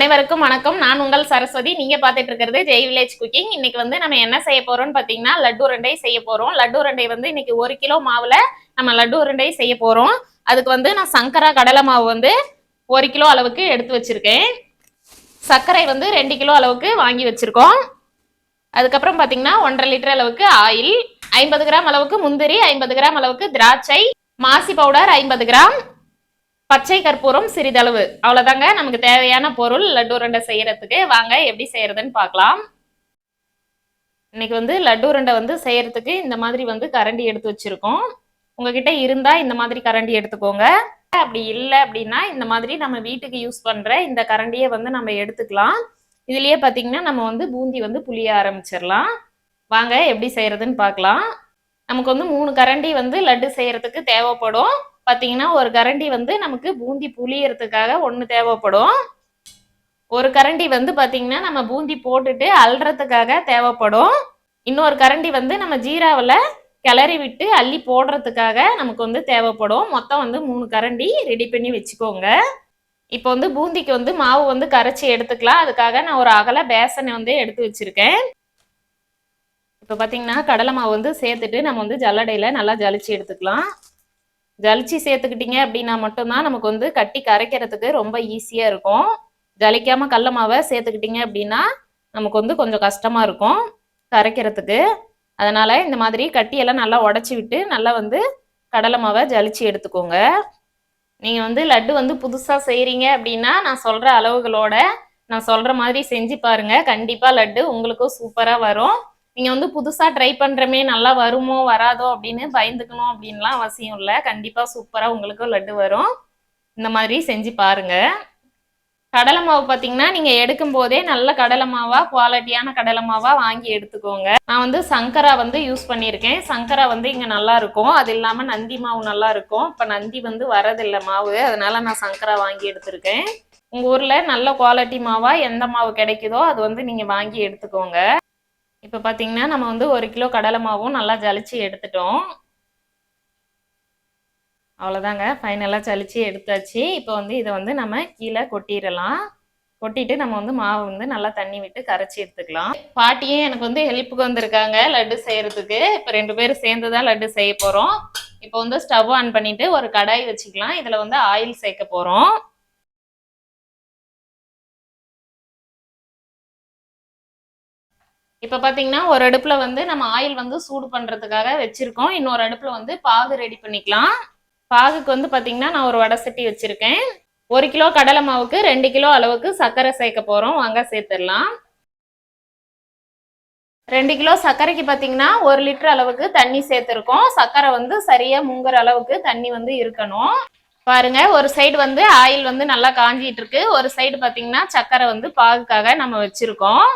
அனைவருக்கும் வணக்கம். நான் உங்கள் சரஸ்வதி. நீங்க பாத்துட்டு இருக்கிறது ஜெய் வில்லேஜ் குக்கிங் இன்னைக்கு வந்து நம்ம என்ன செய்ய போறோம்னு பாத்தீங்கன்னா லட்டு உருண்டை செய்ய போறோம். லட்டு உருண்டை வந்து இன்னைக்கு ஒரு கிலோ மாவுல நம்ம லட்டு உருண்டை செய்ய போறோம். அதுக்கு வந்து நான் சங்கரா கடலை மாவு வந்து ஒரு கிலோ அளவுக்கு எடுத்து வச்சிருக்கேன். சர்க்கரை வந்து ரெண்டு கிலோ அளவுக்கு வாங்கி வச்சிருக்கோம். அதுக்கப்புறம் பாத்தீங்கன்னா ஒன்றரை லிட்டர் அளவுக்கு ஆயில் ஐம்பது கிராம் அளவுக்கு முந்திரி ஐம்பது கிராம் அளவுக்கு திராட்சை மாசி பவுடர் ஐம்பது கிராம். பச்சை கற்பூரம் சிறிதளவு. அவ்வளவுதாங்க. நமக்கு தேவையான பொருள் லட்டு உருண்டை செய்யறதுக்கு. வாங்க எப்படி செய்யறதுன்னு பார்க்கலாம். இன்னைக்கு வந்து லட்டு உருண்டை வந்து செய்யறதுக்கு இந்த மாதிரி வந்து கரண்டி எடுத்து வச்சிருக்கோம். உங்ககிட்ட இருந்தா இந்த மாதிரி கரண்டி எடுத்துக்கோங்க. அப்படி இல்லை அப்படின்னா இந்த மாதிரி நம்ம வீட்டுக்கு யூஸ் பண்ற இந்த கரண்டியை வந்து நம்ம எடுத்துக்கலாம். இதுலயே பாத்தீங்கன்னா நம்ம வந்து பூந்தி வந்து புளிய ஆரம்பிச்சிடலாம். வாங்க எப்படி செய்யறதுன்னு பார்க்கலாம். நமக்கு வந்து மூணு கரண்டி வந்து லட்டு செய்யறதுக்கு தேவைப்படும். பார்த்தீங்கன்னா ஒரு கரண்டி வந்து நமக்கு பூந்தி புளியறதுக்காக ஒன்று தேவைப்படும். ஒரு கரண்டி வந்து பார்த்தீங்கன்னா நம்ம பூந்தி போட்டுட்டு அல்றதுக்காக தேவைப்படும். இன்னொரு கரண்டி வந்து நம்ம ஜீராவில் கிளறி விட்டு அள்ளி போடுறதுக்காக நமக்கு வந்து தேவைப்படும். மொத்தம் வந்து மூணு கரண்டி ரெடி பண்ணி வச்சுக்கோங்க. இப்போ வந்து பூந்திக்கு வந்து மாவு வந்து கரைச்சி எடுத்துக்கலாம். அதுக்காக நான் ஒரு அகல பேசனை வந்து எடுத்து வச்சிருக்கேன். இப்போ பார்த்தீங்கன்னா கடலை மாவு வந்து சேர்த்துட்டு நம்ம வந்து ஜல்லடையில் நல்லா ஜலிச்சு எடுத்துக்கலாம். ஜலிச்சு சேர்த்துக்கிட்டீங்க அப்படின்னா மட்டும்தான் நமக்கு வந்து கட்டி கரைக்கிறதுக்கு ரொம்ப ஈஸியாக இருக்கும். ஜலிக்காம கடல மாவை சேர்த்துக்கிட்டீங்க அப்படின்னா நமக்கு வந்து கொஞ்சம் கஷ்டமாக இருக்கும் கரைக்கிறதுக்கு. அதனால இந்த மாதிரி கட்டியெல்லாம் நல்லா உடச்சி விட்டு நல்லா வந்து கடலை மாவை ஜலிச்சு எடுத்துக்கோங்க. நீங்கள் வந்து லட்டு வந்து புதுசாக செய்கிறீங்க அப்படின்னா நான் சொல்கிற அளவுகளோட நான் சொல்கிற மாதிரி செஞ்சு பாருங்க. கண்டிப்பாக லட்டு உங்களுக்கும் சூப்பராக வரும். நீங்கள் வந்து புதுசாக ட்ரை பண்ணுறமே நல்லா வருமோ வராதோ அப்படின்னு பயந்துக்கணும் அப்படின்லாம் அவசியம் இல்லை. கண்டிப்பாக சூப்பராக உங்களுக்கும் லட்டு வரும். இந்த மாதிரி செஞ்சு பாருங்க. கடலை மாவு பார்த்தீங்கன்னா நீங்கள் எடுக்கும் போதே நல்ல கடலை மாவா குவாலிட்டியான கடலை மாவா வாங்கி எடுத்துக்கோங்க. நான் வந்து சங்கரா வந்து யூஸ் பண்ணியிருக்கேன். சங்கரா வந்து இங்கே நல்லா இருக்கும். அது இல்லாமல் நந்தி மாவு நல்லா இருக்கும். இப்போ நந்தி வந்து வரதில்லை மாவு. அதனால நான் சங்கரா வாங்கி எடுத்திருக்கேன். உங்கள் ஊரில் நல்ல குவாலிட்டி மாவா எந்த மாவு கிடைக்குதோ அது வந்து நீங்கள் வாங்கி எடுத்துக்கோங்க. இப்போ பார்த்தீங்கன்னா நம்ம வந்து ஒரு கிலோ கடலை மாவும் நல்லா ஜலிச்சு எடுத்துட்டோம். அவ்வளோதாங்க ஃபைனலாக ஜலிச்சு எடுத்தாச்சு. இப்போ வந்து இதை வந்து நம்ம கீழே கொட்டிடலாம். கொட்டிட்டு நம்ம வந்து மாவு வந்து நல்லா தண்ணி விட்டு கரைச்சி எடுத்துக்கலாம். பாட்டியும் எனக்கு வந்து ஹெல்ப்புக்கு வந்திருக்காங்க லட்டு செய்யறதுக்கு. இப்போ ரெண்டு பேரும் சேர்ந்து தான் லட்டு செய்ய போகிறோம் இப்போ வந்து ஸ்டவ் ஆன் பண்ணிட்டு ஒரு கடாய் வச்சுக்கலாம். இதில் வந்து ஆயில் சேர்க்க போகிறோம் இப்போ பார்த்தீங்கன்னா ஒரு அடுப்பில் வந்து நம்ம ஆயில் வந்து சூடு பண்ணுறதுக்காக வச்சுருக்கோம். இன்னொரு அடுப்பில் வந்து பாகு ரெடி பண்ணிக்கலாம். பாகுக்கு வந்து பார்த்தீங்கன்னா நான் ஒரு வடை சட்டி வச்சுருக்கேன். ஒரு கிலோ கடலை மாவுக்கு ரெண்டு கிலோ அளவுக்கு சர்க்கரை சேர்க்க போகிறோம் வாங்க சேர்த்துடலாம். ரெண்டு கிலோ சர்க்கரைக்கு பார்த்தீங்கன்னா ஒரு லிட்டர் அளவுக்கு தண்ணி சேர்த்துருக்கோம். சர்க்கரை வந்து சரியாக முங்குற அளவுக்கு தண்ணி வந்து இருக்கணும். பாருங்க ஒரு சைடு வந்து ஆயில் வந்து நல்லா காஞ்சிட்டு இருக்கு. ஒரு சைடு பார்த்தீங்கன்னா சர்க்கரை வந்து பாகுக்காக நம்ம வச்சிருக்கோம்.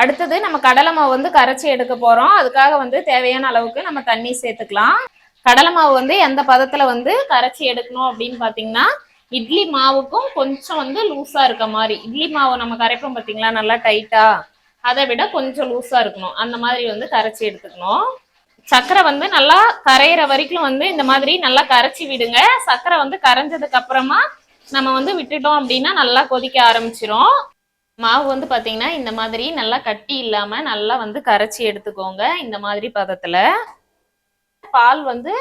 அடுத்தது நம்ம கடலை மாவு வந்து கரைச்சி எடுக்க போகிறோம் அதுக்காக வந்து தேவையான அளவுக்கு நம்ம தண்ணி சேர்த்துக்கலாம். கடலை மாவு வந்து எந்த பதத்தில் வந்து கரைச்சி எடுக்கணும் அப்படின்னு பார்த்தீங்கன்னா இட்லி மாவுக்கும் கொஞ்சம் வந்து லூஸாக இருக்க மாதிரி. இட்லி மாவு நம்ம கரைப்போம் பார்த்தீங்களா நல்லா டைட்டாக அதை விட கொஞ்சம் லூஸாக இருக்கணும். அந்த மாதிரி வந்து கரைச்சி எடுத்துக்கணும். சர்க்கரை வந்து நல்லா கரையிற வரைக்கும் வந்து இந்த மாதிரி நல்லா கரைச்சி விடுங்க. சர்க்கரை வந்து கரைஞ்சதுக்கு அப்புறமா நம்ம வந்து விட்டுட்டோம் அப்படின்னா நல்லா கொதிக்க ஆரம்பிச்சிரும். மாவு வந்து பார்த்தீங்கன்னா இந்த மாதிரி நல்லா கட்டி இல்லாமல் நல்லா வந்து கரைச்சி எடுத்துக்கோங்க இந்த மாதிரி பதத்தில். பால் வந்து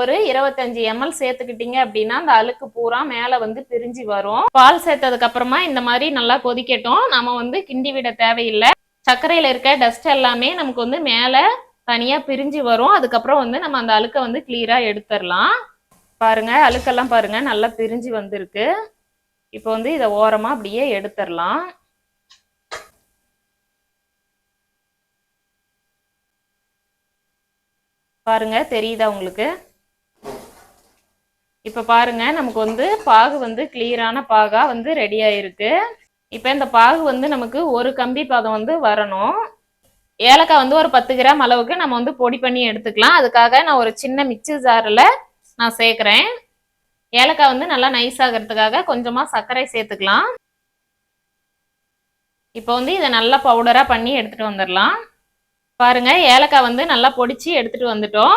ஒரு இருபத்தஞ்சு எம்எல் சேர்த்துக்கிட்டீங்க அப்படின்னா அந்த அழுக்கு பூரா மேலே வந்து பிரிஞ்சு வரும். பால் சேர்த்ததுக்கு அப்புறமா இந்த மாதிரி நல்லா கொதிக்கட்டும். நம்ம வந்து கிண்டி விட தேவையில்லை. சர்க்கரையில் இருக்க டஸ்ட் எல்லாமே நமக்கு வந்து மேலே தனியாக பிரிஞ்சு வரும். அதுக்கப்புறம் வந்து நம்ம அந்த அழுக்கை வந்து கிளியராக எடுத்துடலாம். பாருங்க அழுக்கெல்லாம் பாருங்க நல்லா பிரிஞ்சு வந்திருக்கு. இப்போ வந்து இதை ஓரமாக அப்படியே எடுத்துடலாம். பாருங்க தெரியுதா உங்களுக்கு? இப்போ பாருங்க நமக்கு வந்து பாகு வந்து கிளியரான பாகா வந்து ரெடி ஆயிருக்கு. இப்போ இந்த பாகு வந்து நமக்கு ஒரு கம்பி பதம் வந்து வரணும். ஏலக்காய் வந்து ஒரு பத்து கிராம் அளவுக்கு நம்ம வந்து பொடி பண்ணி எடுத்துக்கலாம். அதுக்காக நான் ஒரு சின்ன மிக்சி ஜாரில் நான் சேர்க்குறேன். ஏலக்காய் வந்து நல்லா நைஸ் ஆகிறதுக்காக கொஞ்சமாக சர்க்கரை சேர்த்துக்கலாம். இப்போ வந்து இதை நல்லா பவுடராக பண்ணி எடுத்துகிட்டு வந்துடலாம் பாருங்க ஏலக்காய் வந்து நல்லா பொடிச்சு எடுத்துட்டு வந்துட்டோம்.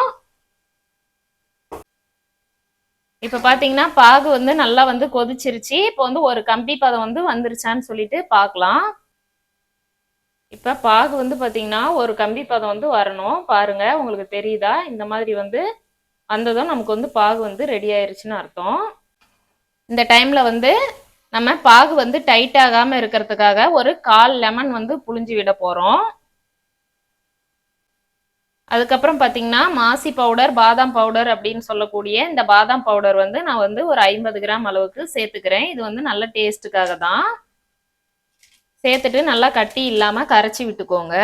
இப்போ பார்த்தீங்கன்னா பாகு வந்து நல்லா வந்து கொதிச்சிருச்சு. இப்போ வந்து ஒரு கம்பி பதம் வந்து வந்துருச்சான்னு சொல்லிட்டு பார்க்கலாம் இப்போ பாகு வந்து பார்த்தீங்கன்னா ஒரு கம்பி பதம் வந்து வரணும். பாருங்க உங்களுக்கு தெரியுதா? இந்த மாதிரி வந்து வந்ததும் நமக்கு வந்து பாகு வந்து ரெடி ஆயிருச்சுன்னு அர்த்தம். இந்த டைம்ல வந்து நம்ம பாகு வந்து டைட் ஆகாம இருக்கிறதுக்காக ஒரு கால் லெமன் வந்து புழிஞ்சு விட போறோம். அதுக்கப்புறம் பார்த்தீங்கன்னா மாசி பவுடர் பாதாம் பவுடர் அப்படின்னு சொல்லக்கூடிய இந்த பாதாம் பவுடர் வந்து நான் வந்து ஒரு ஐம்பது கிராம் அளவுக்கு சேர்த்துக்கிறேன். இது வந்து நல்ல டேஸ்ட்டுக்காக தான். சேர்த்துட்டு நல்லா கட்டி இல்லாமல் கரைச்சி விட்டுக்கோங்க.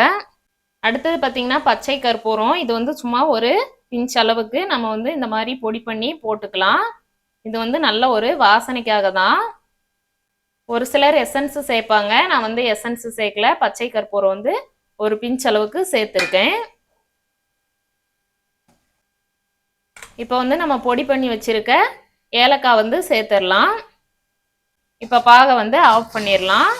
அடுத்தது பார்த்தீங்கன்னா பச்சை கற்பூரம். இது வந்து சும்மா ஒரு பிஞ்ச் அளவுக்கு நம்ம வந்து இந்த மாதிரி பொடி பண்ணி போட்டுக்கலாம். இது வந்து நல்ல ஒரு வாசனைக்காக தான். ஒரு சிலர் எசன்ஸு சேர்ப்பாங்க. நான் வந்து எசன்ஸு சேர்க்கல. பச்சை கற்பூரம் வந்து ஒரு பிஞ்ச் அளவுக்கு சேர்த்துருக்கேன். இப்போ வந்து நம்ம பொடி பண்ணி வச்சுருக்க ஏலக்காய் வந்து சேர்த்துடலாம். இப்போ பாகை வந்து ஆஃப் பண்ணிடலாம்.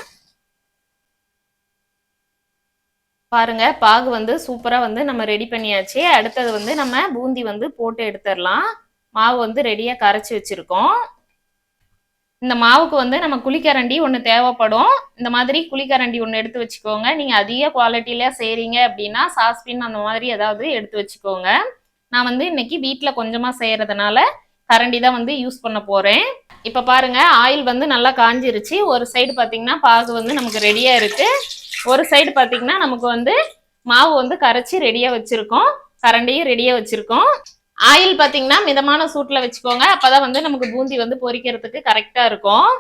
பாருங்க பாகு வந்து சூப்பராக வந்து நம்ம ரெடி பண்ணியாச்சு. அடுத்தது வந்து நம்ம பூந்தி வந்து போட்டு எடுத்துடலாம். மாவு வந்து ரெடியாக கரைச்சி வச்சுருக்கோம். இந்த மாவுக்கு வந்து நம்ம குழிக்கரண்டி ஒன்று தேவைப்படும். இந்த மாதிரி குழிக்கரண்டி ஒன்று எடுத்து வச்சுக்கோங்க. நீங்கள் அதிக குவாலிட்டியில் செய்கிறீங்க அப்படின்னா சாஸ்பின் அந்த மாதிரி ஏதாவது எடுத்து வச்சுக்கோங்க. நான் வந்து இன்னைக்கு வீட்டில் கொஞ்சமாக செய்கிறதுனால கரண்டி தான் வந்து யூஸ் பண்ண போகிறேன் இப்போ பாருங்க ஆயில் வந்து நல்லா காஞ்சிருச்சு. ஒரு சைடு பார்த்தீங்கன்னா பாகு வந்து நமக்கு ரெடியாக இருக்கு. ஒரு சைடு பார்த்தீங்கன்னா நமக்கு வந்து மாவு வந்து கரைச்சி ரெடியாக வச்சுருக்கோம். கரண்டியும் ரெடியாக வச்சுருக்கோம். ஆயில் பார்த்தீங்கன்னா மிதமான சூட்டில் வச்சுக்கோங்க. அப்போ தான் வந்து நமக்கு பூந்தி வந்து பொரிக்கிறதுக்கு கரெக்டாக இருக்கும்.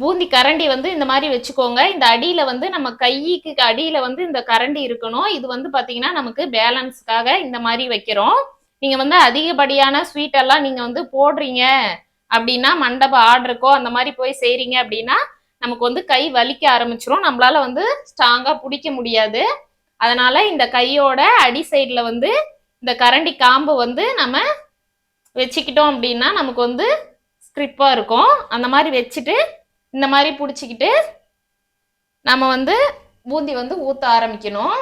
பூந்தி கரண்டி வந்து இந்த மாதிரி வச்சுக்கோங்க. இந்த அடியில வந்து நம்ம கைக்கு அடியில வந்து இந்த கரண்டி இருக்கணும். இது வந்து பாத்தீங்கன்னா நமக்கு பேலன்ஸ்க்காக இந்த மாதிரி வைக்கிறோம். நீங்க வந்து அதிகப்படியான ஸ்வீட் எல்லாம் நீங்க வந்து போடுறீங்க அப்படின்னா மண்டப ஆர்டருக்கோ அந்த மாதிரி போய் செய்றீங்க அப்படின்னா நமக்கு வந்து கை வலிக்க ஆரம்பிச்சிரும். நம்மளால வந்து ஸ்ட்ராங்கா பிடிக்க முடியாது. அதனால இந்த கையோட அடி சைட்ல வந்து இந்த கரண்டி காம்பு வந்து நம்ம வச்சுக்கிட்டோம் அப்படின்னா நமக்கு வந்து ஸ்கிரிப்பா இருக்கும். அந்த மாதிரி வச்சுட்டு இந்த மாதிரி பிடிச்சிக்கிட்டு நம்ம வந்து பூந்தி வந்து ஊற்ற ஆரம்பிக்கணும்.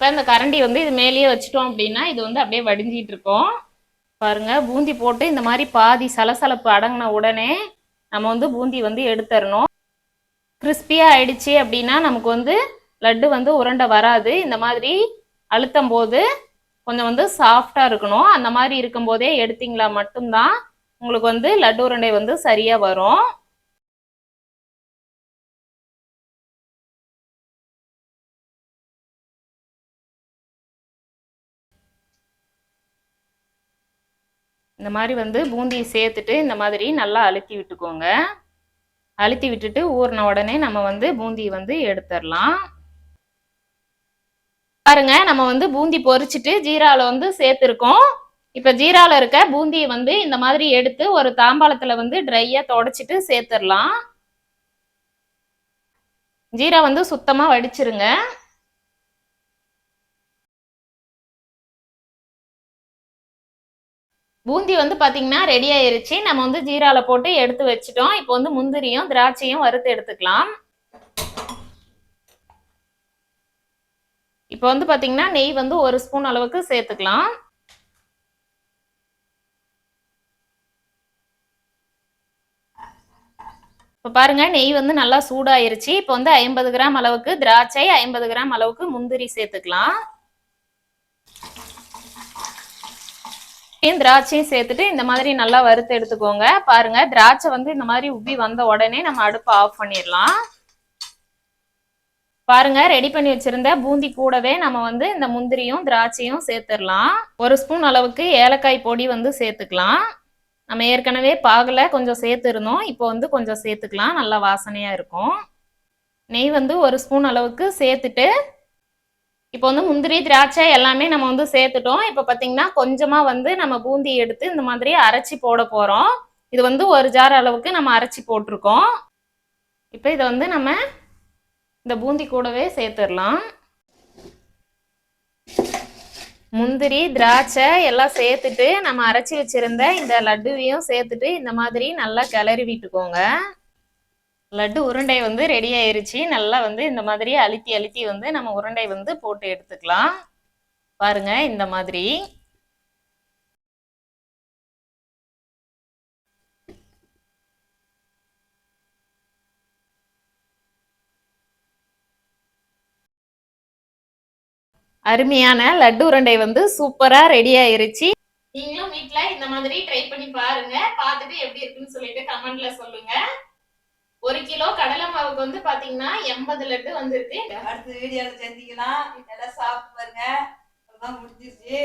இப்போ இந்த கரண்டி வந்து இது மேலேயே வச்சுட்டோம் அப்படின்னா இது வந்து அப்படியே வடிஞ்சிட்டு இருக்கோம். பாருங்க பூந்தி போட்டு இந்த மாதிரி பாதி சலசலப்பு அடங்கின உடனே நம்ம வந்து பூந்தி வந்து எடுத்துடணும் கிறிஸ்பியாக ஆயிடுச்சு அப்படின்னா நமக்கு வந்து லட்டு வந்து உருண்டை வராது. இந்த மாதிரி அழுத்தம் போது கொஞ்சம் வந்து சாஃப்டாக இருக்கணும். அந்த மாதிரி இருக்கும்போதே எடுத்தீங்களா மட்டும்தான் உங்களுக்கு வந்து லட்டு உருண்டை வந்து சரியாக வரும். இந்த மாதிரி வந்து பூந்தியை சேர்த்துட்டு இந்த மாதிரி நல்லா அழுத்தி விட்டுக்கோங்க. அழுத்தி விட்டுட்டு ஊறின உடனே நம்ம வந்து பூந்தியை வந்து எடுத்துடலாம். பாருங்க நம்ம வந்து பூந்தி பொறிச்சிட்டு ஜீராவில் வந்து சேர்த்துருக்கோம். இப்போ ஜீராவில் இருக்க பூந்தியை வந்து இந்த மாதிரி எடுத்து ஒரு தாம்பாளத்தில் வந்து ட்ரையாக தொடச்சிட்டு சேர்த்துடலாம். ஜீரா வந்து சுத்தமாக வடிச்சிருங்க. பூந்தி வந்து பார்த்தீங்கன்னா ரெடி ஆயிருச்சு. நம்ம வந்து ஜீரால போட்டு எடுத்து வச்சிட்டோம். இப்போ வந்து முந்திரியும் திராட்சையும் வறுத்து எடுத்துக்கலாம். இப்போ வந்து பார்த்தீங்கன்னா நெய் வந்து ஒரு ஸ்பூன் அளவுக்கு சேர்த்துக்கலாம். இப்போ பாருங்க நெய் வந்து நல்லா சூடாயிருச்சு. இப்போ வந்து ஐம்பது கிராம் அளவுக்கு திராட்சை ஐம்பது கிராம் அளவுக்கு முந்திரி சேர்த்துக்கலாம். திராட்சையும் சேர்த்துட்டு இந்த மாதிரி நல்லா வறுத்து எடுத்துக்கோங்க. பாருங்க திராட்சை வந்து இந்த மாதிரி உப்பி வந்த உடனே நம்ம அடுப்பை ஆஃப் பண்ணிடலாம். பாருங்க ரெடி பண்ணி வச்சிருந்த பூந்தி கூடவே நம்ம வந்து இந்த முந்திரியும் திராட்சையும் சேர்த்துடலாம். ஒரு ஸ்பூன் அளவுக்கு ஏலக்காய் பொடி வந்து சேர்த்துக்கலாம். நம்ம ஏற்கனவே பாகல கொஞ்சம் சேர்த்துருந்தோம். இப்போ வந்து கொஞ்சம் சேர்த்துக்கலாம். நல்லா வாசனையா இருக்கும். நெய் வந்து ஒரு ஸ்பூன் அளவுக்கு சேர்த்துட்டு இப்போ வந்து முந்திரி திராட்சை எல்லாமே நம்ம வந்து சேர்த்துட்டோம். இப்போ பார்த்தீங்கன்னா கொஞ்சமாக வந்து நம்ம பூந்தி எடுத்து இந்த மாதிரி அரைச்சி போட போகிறோம் இது வந்து ஒரு ஜார் அளவுக்கு நம்ம அரைச்சி போட்டிருக்கோம். இப்போ இதை வந்து நம்ம இந்த பூந்தி கூடவே சேர்த்துடலாம். முந்திரி திராட்சை எல்லாம் சேர்த்துட்டு நம்ம அரைச்சி வச்சிருந்த இந்த லட்டுவையும் சேர்த்துட்டு இந்த மாதிரி நல்லா கிளறி விட்டுக்கோங்க. லட்டு உருண்டை வந்து ரெடி ஆயிருச்சு. நல்லா வந்து இந்த மாதிரி அழுத்தி அழுத்தி வந்து நம்ம உருண்டை வந்து போட்டு எடுத்துக்கலாம். பாருங்க இந்த மாதிரி. அருமையான லட்டு உருண்டை வந்து சூப்பரா ரெடி ஆயிருச்சு. நீங்களும் வீட்ல இந்த மாதிரி ட்ரை பண்ணி பாருங்க. பார்த்துட்டு எப்படி இருக்குன்னு சொல்லிட்டு கமெண்ட்ல சொல்லுங்க. ஒரு கிலோ கடலை மாவுக்கு வந்து பாத்தீங்கன்னா எண்பது லட்டு வந்திருக்கு. அடுத்த வீடியோல சந்திக்கலாம் எல்லாம் சாப்பிட்டு பாருங்க. முடிஞ்சிருச்சு.